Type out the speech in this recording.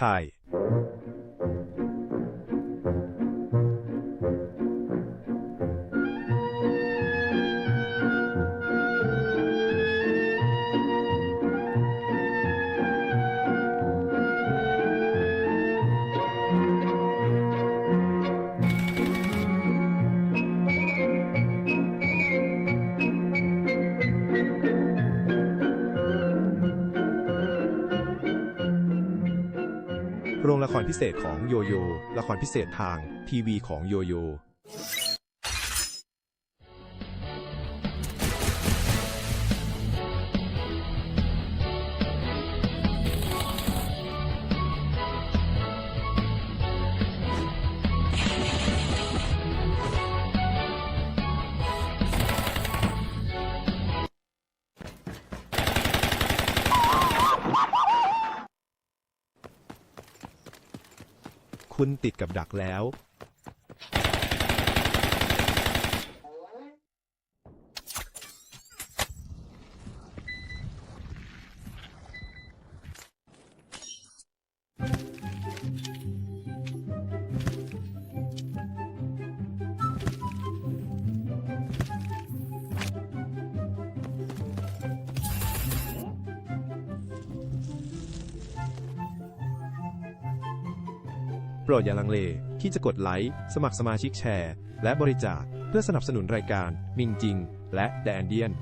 Hi. โรงละครพิเศษของโยโย่ละครพิเศษทางทีวีของโยโย่ คุณติดกับดักแล้ว รดอย่าลังเลที่จะกดไลค์ สมัครสมาชิกแชร์ และบริจาคเพื่อสนับสนุนรายการมิงจริง และแดนเดียน